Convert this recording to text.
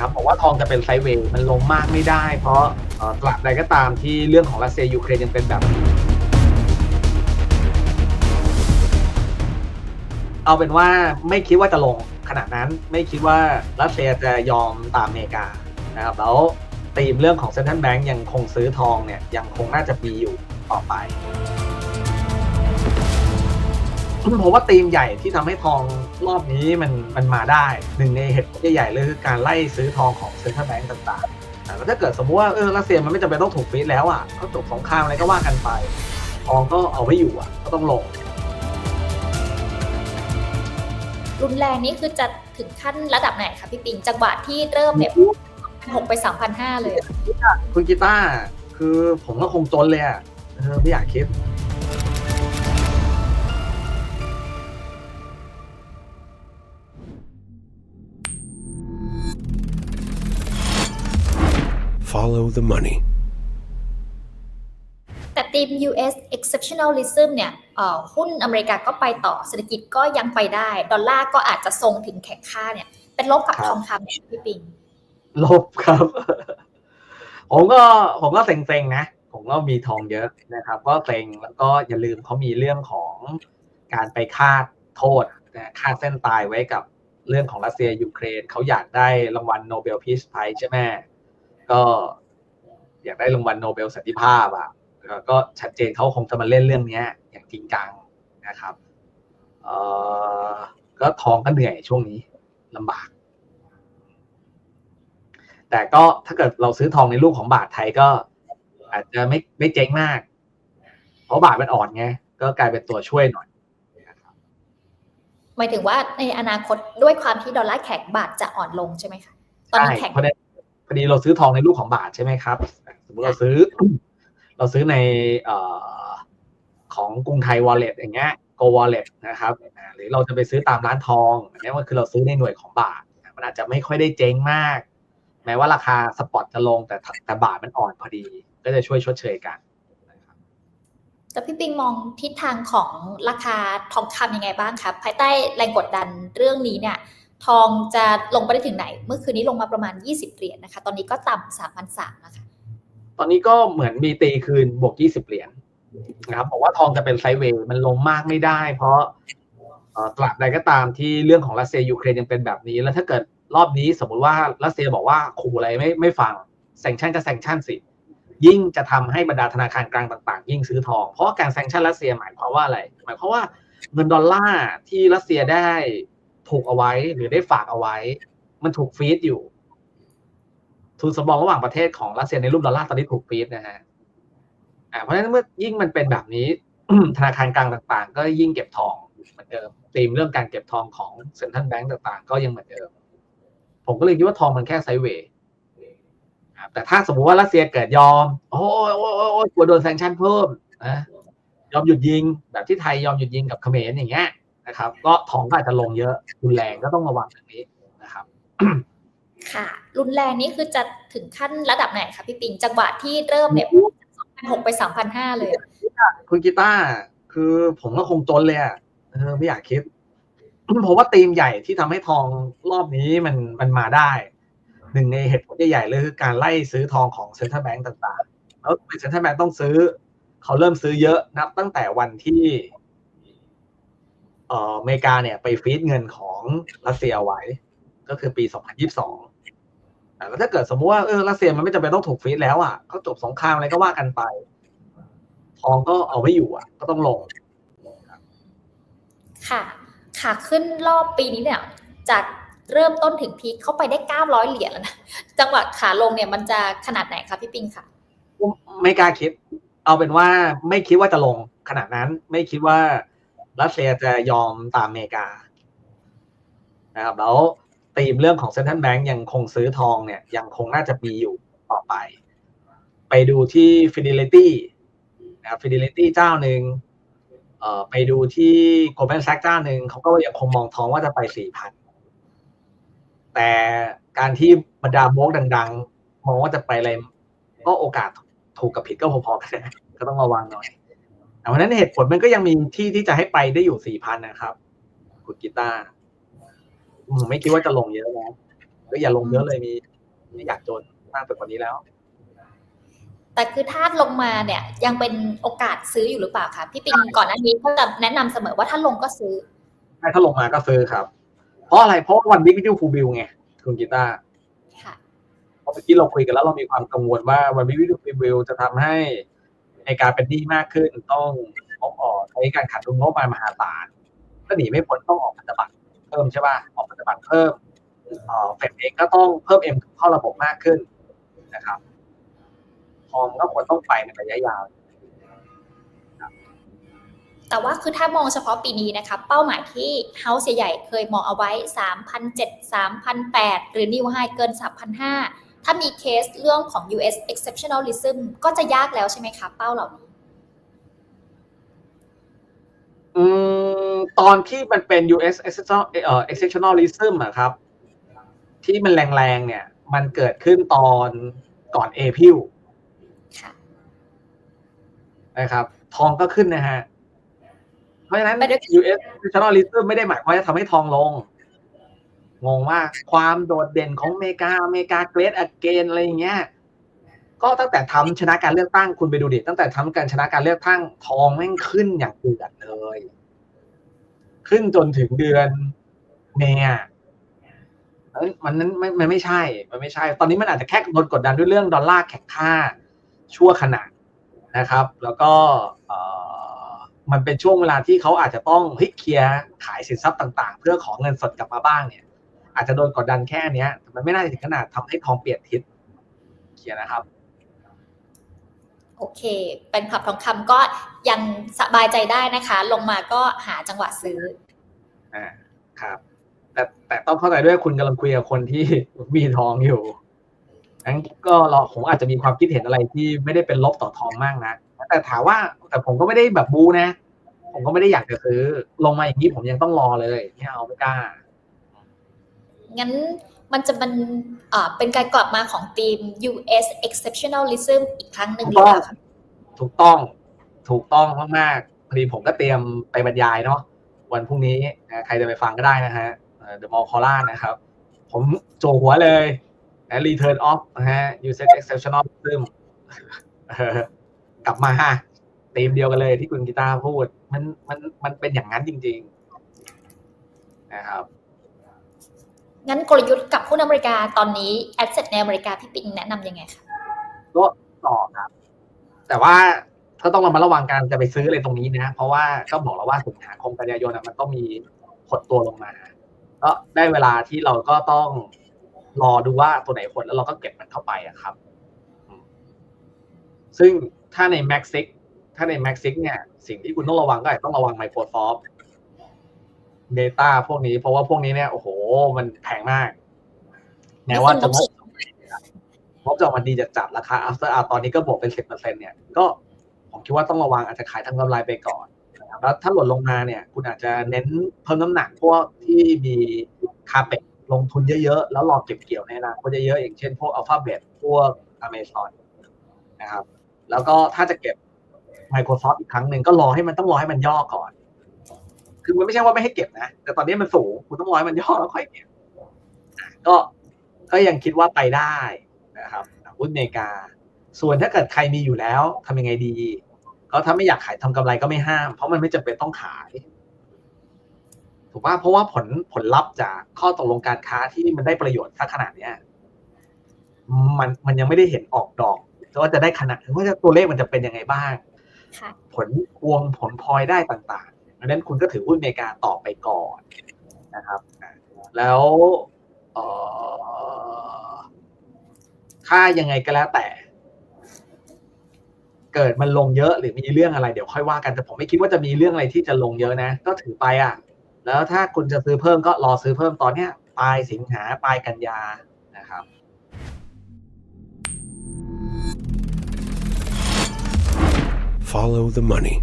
นะครับบอกว่าทองจะเป็นไซด์เวย์มันลงมากไม่ได้ เพราะตราบใดก็ตามที่เรื่องของรัสเซียยูเครนยังเป็นแบบนี้เอาเป็นว่าไม่คิดว่าจะลงขนาดนั้นไม่คิดว่ารัสเซียจะยอมตามอเมริกานะครับแล้วธีมเรื่องของเซ็นทรัลแบงก์ยังคงซื้อทองเนี่ยยังคงน่าจะมีอยู่ต่อไปผมว่าธีมใหญ่ที่ทำให้ทอง รอบนี้มันมันมาได้หนึ่งในเหตุผลใหญ่ๆเลยคือการไล่ซื้อทองของเซ็นทรัลแบงก์ต่างๆอ่าแล้วถ้าเกิดสมมติว่าเออรัสเซียมันไม่จำเป็นต้องถูกฟรีดแล้วอะเขาจบสงครามอะไรก็ว่ากันไปทองก็เอาไม่อยู่อะก็ต้องลงรุนแรงนี่คือจะถึงขั้นระดับไหนคะพี่ปิงจังหวะที่เริ่มเนี่ยหกไปสามพันห้าเลยอะคุณกีตาร์คือผมก็คงจนเลยอะเออไม่อยากคิด Follow the money. แต่ทีม US exceptionalism เนี่ยเอ่อหุ้นอเมริกาก็ไปต่อเศรษฐกิจก็ยังไปได้ ดอลลาร์ก็อาจจะทรงถึงแข็งค่าเนี่ย เป็นลบกับครับทองคำเนี่ยพี่ปิง ลบครับ ผมก็ผมก็เซ็งๆนะ ผมก็มีทองเยอะนะครับ ก็เซ็งแล้วก็อย่าลืมเขามีเรื่องของการไปคาดโทษนะคาดเส้นตายไว้กับเรื่องของรัสเซียยูเครนเขาอยากได้รางวัลโนเบลพีซไพรส์ใช่ไหม ก็อยากได้รางวัลโนเบลสันติภาพอะแล้วก็ชัดเจนเขาคงจะมาเล่นเรื่องเนี้ยอย่างจริงจังนะครับเอ่อก็ทองก็เหนื่อยช่วงนี้ลำบาก แต่ก็ถ้าเกิดเราซื้อทองในรูปของบาทไทยก็ อาจจะไม่ไม่เจ๊งมาก เพราะบาทมันอ่อนไงก็กลายเป็นตัวช่วยหน่อยนะครับหมายถึงว่าในอนาคตด้วยความที่ดอลลาร์แข็งบาทจะอ่อนลงใช่ไหมคะตอนใช่นี้แข็งเพราะฉะนั้น พอดีเราซื้อทองในรูปของบาทใช่ไหมครับ สมมติเราซื้อ เราซื้อในอของกรุงไทยวอลเล็ตอย่างเงี้ยโกวอลเล็ตนะครับหรือเราจะไปซื้อตามร้านทองอันนี้มันคือเราซื้อในหน่วยของบาท มันอาจจะไม่ค่อยได้เจ๊งมาก แม้ว่าราคาสปอตจะลงแต่แต่บาทมันอ่อนพอดี ก็จะช่วยชดเชยกันแต่พี่ปิงมองทิศทางของราคาทองคำยังไงบ้างครับ ภายใต้แรงกดดันเรื่องนี้เนี่ย ทองจะลงไปได้ถึงไหน เมื่อคืนนี้ลงมาประมาณ 20 เหรียญนะคะ ตอนนี้ก็ต่ำสามพันสามนะคะ ตอนนี้ก็เหมือนมีตีคืนบวก 20 เหรียญนะครับบอกว่าทองจะเป็นไซด์เวย์มันลงมากไม่ได้ เพราะตราบใดก็ตามที่เรื่องของรัสเซียยูเครนยังเป็นแบบนี้ แล้วถ้าเกิดรอบนี้สมมุติว่ารัสเซียบอกว่าขู่อะไรไม่ไม่ฟังแซงชั่นก็แซงชั่นสิ ยิ่งจะทำให้บรรดาธนาคารกลางต่างๆ ยิ่งซื้อทอง เพราะการแซงชั่นรัสเซียหมายความว่าอะไร หมายความว่าเงินดอลลาร์ที่รัสเซียได้ ผูกเอาไว้หรือได้ฝากเอาไว้ มันถูกฟีดอยู่ ทุนสำรองระหว่างประเทศของรัสเซียในรูปดอลลาร์ตอนนี้ถูกฟีดนะฮะอ่าเพราะฉะนั้นเมื่อยิ่งมันเป็นแบบนี้ธนาคารกลางต่าง ๆ ก็ยิ่งเก็บทองเหมือนเดิมธีมเรื่องการเก็บทองของเซ็นทรัลแบงก์ต่างๆ ก็ยังเหมือนเดิม ผมก็เลยคิดว่าทองมันแค่ไซเวย์อ่าแต่ถ้าสมมติว่ารัสเซียเกิดยอมโอ้โอ้ยโอ้ยโอ้ยกลัวโดนแซงชั่นเพิ่มนะยอมหยุดยิง แบบที่ไทยยอมหยุดยิงกับเขมรอย่างเงี้ย นะครับ ก็ทองก็อาจจะลงเยอะรุนแรงก็ต้องระวังตรงนี้นะครับ ค่ะ รุนแรงนี่คือจะถึงขั้นระดับไหนคะพี่ปิงจังหวะที่เริ่มเนี่ยหกไปสามพันห้าเลยอะคุณกีตาร์คือผมก็คงจนเลยอะเออไม่อยากคิดผมว่าธีมใหญ่ที่ทำให้ทองรอบนี้มันมันมาได้หนึ่งในเหตุผลใหญ่ๆเลยคือการไล่ซื้อทองของเซ็นทรัลแบงก์ต่างๆ แล้วเซ็นทรัลแบงก์ต้องซื้อ เขาเริ่มซื้อเยอะนับตั้งแต่วันที่เอ่ออเมริกาเนี่ยไปฟีดเงินของรัสเซียไว้ ก็คือปี 2022แต่แล้วถ้าเกิดสมมุติว่าเออรัสเซียมันไม่จำเป็นต้องถูกฟีดแล้วอะเขาจบสงครามอะไรก็ว่ากันไป ทองก็เอาไม่อยู่อะ ก็ต้องลงค่ะขาขึ้นรอบปีนี้เนี่ยจากเริ่มต้นถึงพีคเข้าไปได้ 900 เหรียญแล้วนะ จังหวะขาลงเนี่ยมันจะขนาดไหนคะพี่ปิงค่ะ ไม่กล้าคิด เอาเป็นว่าไม่คิดว่าจะลงขนาดนั้น ไม่คิดว่า รัสเซียจะยอมตามอเมริกานะครับแล้วธีมเรื่องของเซ็นทรัลแบงก์ยังคงซื้อทองเนี่ยยังคงน่าจะมีอยู่ต่อไป ไปดูที่ Fidelity นะครับ Fidelity เจ้าหนึ่งเอ่อไปดูที่ Goldman Sachs เจ้าหนึ่งเขาก็ยังคงมองทองว่าจะไปสี่พันแต่การที่บรรดาโบกดัง ๆ มองว่าจะไปอะไรก็โอกาสถูกกับผิดก็พอๆกันก็ต้องระวังหน่อย แต่วันนั้นเหตุผลมันก็ยังมีที่ที่จะให้ไปได้อยู่สี่พันนะครับคุณกีตาร์อืมไม่คิดว่าจะลงเยอะนะก็อย่าลงเยอะเลยมีไม่อยากจนมากไปกว่านี้แล้ว แต่คือถ้าลงมาเนี่ย ยังเป็นโอกาสซื้ออยู่หรือเปล่าคะพี่ปิงก่อนหน้านี้ก็จะแนะนำเสมอว่าถ้าลงก็ซื้อใช่ถ้าลงมาก็ซื้อครับ เพราะอะไรเพราะว่าวันบิ๊กวิดีโอฟูบิลไงคุณกีตาร์ค่ะเพราะเมื่อกี้เราคุยกันแล้วเรามีความกังวลว่าวันบิ๊กวิดีโอฟูบิลจะทำให้ ในการเป็นหนี้มากขึ้นต้องงบออกใช้การขาดดุลงบประมาณมหาศาลก็หนีไม่พ้นต้องออกพันธบัตรเพิ่มใช่ป่ะออกพันธบัตรเพิ่มเอ่อเฟดเองก็ต้องเพิ่มเอ็มเข้าระบบมากขึ้นนะครับทองก็ควรต้องไปในระยะยาวแต่ว่าคือถ้ามองเฉพาะปีนี้นะคะเป้าหมายที่เฮาส์ใหญ่เคยมองเอาไว้3,007 3,008หรือ New High เกิน3,005 ถ้ามีเคสเรื่องของ US exceptionalism ก็จะยากแล้วใช่ไหมคะเป้าเหล่านี้อืมตอนที่มันเป็น US exceptional เอ่อ exceptionalism อะครับ ที่มันแรงๆเนี่ย มันเกิดขึ้นตอนก่อนเอพิลค่ะนะครับ ทองก็ขึ้นนะฮะ เพราะฉะนั้นไปด้วย US exceptionalism ไม่ได้หมายความว่าจะทำให้ทองลง งงมาก ความโดดเด่นของอเมริกาอเมริกาเกรดอเกนอะไรอย่างเงี้ยก็ตั้งแต่ทำชนะการเลือกตั้งคุณไปดูดิตั้งแต่ทำการชนะการเลือกตั้งทองแม่งขึ้นอย่างเดือดเลย ขึ้นจนถึงเดือนเมษาเอ้ยมันนั้นไม่มันไม่ใช่ มันไม่ใช่ ตอนนี้มันอาจจะแค่โดนกดดันด้วยเรื่องดอลลาร์แข็งค่าชั่วขณะนะครับ แล้วก็มันเป็นช่วงเวลาที่เขาอาจจะต้องเฮ้ยเคลียร์ขายสินทรัพย์ต่าง ๆ เพื่อของเงินสดกลับมาบ้างเนี่ย อาจจะโดนกดดันแค่เนี้ยแต่มันไม่น่าจะถึงขนาดทำให้ทองเปลี่ยนทิศเคลียร์นะครับ โอเคเป็นขับทองคำก็ยังสบายใจได้นะคะ ลงมาก็หาจังหวะซื้ออ่าครับ แต่แต่ต้องเข้าใจด้วยคุณกำลังคุยกับคนที่มีทองอยู่งั้นก็เราผมอาจจะมีความคิดเห็นอะไรที่ไม่ได้เป็นลบต่อทองมากนะแต่ถามว่าแต่ผมก็ไม่ได้แบบบูนะ ผมก็ไม่ได้อยากจะซื้อลงมาอย่างนี้ผมยังต้องรอเลยไม่เอาไม่กล้า งั้นมันจะมันเอ่อเป็นการกลับมาของทีม US exceptionalism อีกครั้งหนึ่งหรือเปล่าคะถูกต้องถูกต้องมากๆพอดีผมก็เตรียมไปบรรยายเนาะวันพรุ่งนี้นะใครจะไปฟังก็ได้นะฮะเดอะมอลคอล่านะครับ ผมโจหัวเลยนะ return of นะฮะ user exceptionalism เออกลับมาตีมเดียวกันเลยที่คุณกีตาร์พูด มันมันมันเป็นอย่างนั้นจริง ๆ นะครับ งั้นกลยุทธ์กับหุ้นอเมริกาตอนนี้ asset ในอเมริกาพี่ปิงแนะนำยังไงคะก็ต่อครับ แต่ว่าก็ต้องระมัดระวังการจะไปซื้ออะไรตรงนี้นะ เพราะว่าก็บอกแล้วว่าสิงหาคมกันยายนมันต้องมีหดตัวลงมาก็ได้เวลาที่เราก็ต้องรอดูว่าตัวไหนหดแล้วเราก็เก็บมันเข้าไปอะครับ ซึ่งถ้าใน Max 6ถ้าใน Max 6เนี่ย สิ่งที่คุณต้องระวังก็ต้องระวัง Microsoft Data พวกนี้ เพราะว่าพวกนี้เนี่ยโอ้โห มันแพงมากแม้ว่าจะงบงบจะออกมาดีจัดจัดๆราคา after hour ตอนนี้ก็บวกเป็นสิบเปอร์เซ็นเนี่ยก็ผมคิดว่าต้องระวังอาจจะขายทำกำไรไปก่อนนะครับแล้วถ้าหล่นลงมาเนี่ย คุณอาจจะเน้นเพิ่มน้ำหนักพวกที่มีคาเปกลงทุนเยอะๆ แล้วรอเก็บเกี่ยวในอนาคตเยอะๆอย่างเช่นพวก Alphabet พวก Amazon นะครับ แล้วก็ถ้าจะเก็บ Microsoft อีกครั้งหนึ่งก็รอให้มันต้องรอให้มันย่อก่อน คือมันไม่ใช่ว่าไม่ให้เก็บนะ แต่ตอนนี้มันสูงคุณต้องรอให้มันย่อแล้วค่อยเก็บอะก็ก็ยังคิดว่าไปได้นะครับหุ้นอเมริกา ส่วนถ้าเกิดใครมีอยู่แล้วทำยังไงดี ก็ถ้าไม่อยากขายทำกำไรก็ไม่ห้าม เพราะมันไม่จำเป็นต้องขายถูกป่ะเพราะว่าผลผลลัพธ์จากข้อตกลงการค้าที่มันได้ประโยชน์สักขนาดเนี้ยมันมันยังไม่ได้เห็นออกดอกว่าจะได้ขนาดว่าจะตัวเลขมันจะเป็นยังไงบ้างค่ะผลพวงผลพลอยได้ต่างๆ ดังนั้นคุณก็ถือหุ้นอเมริกาต่อไปก่อนนะครับ แล้วเอ่ายังไงก็แล้วแต่ เกิดมันลงเยอะหรือมีเรื่องอะไรเดี๋ยวค่อยว่ากันแต่ผมไม่คิดว่าจะมีเรื่องอะไรที่จะลงเยอะนะ ก็ถือไปอะ แล้วถ้าคุณจะซื้อเพิ่มก็รอซื้อเพิ่มตอนเนี้ยปลายสิงหาปลายกันยานะครับ Follow the money.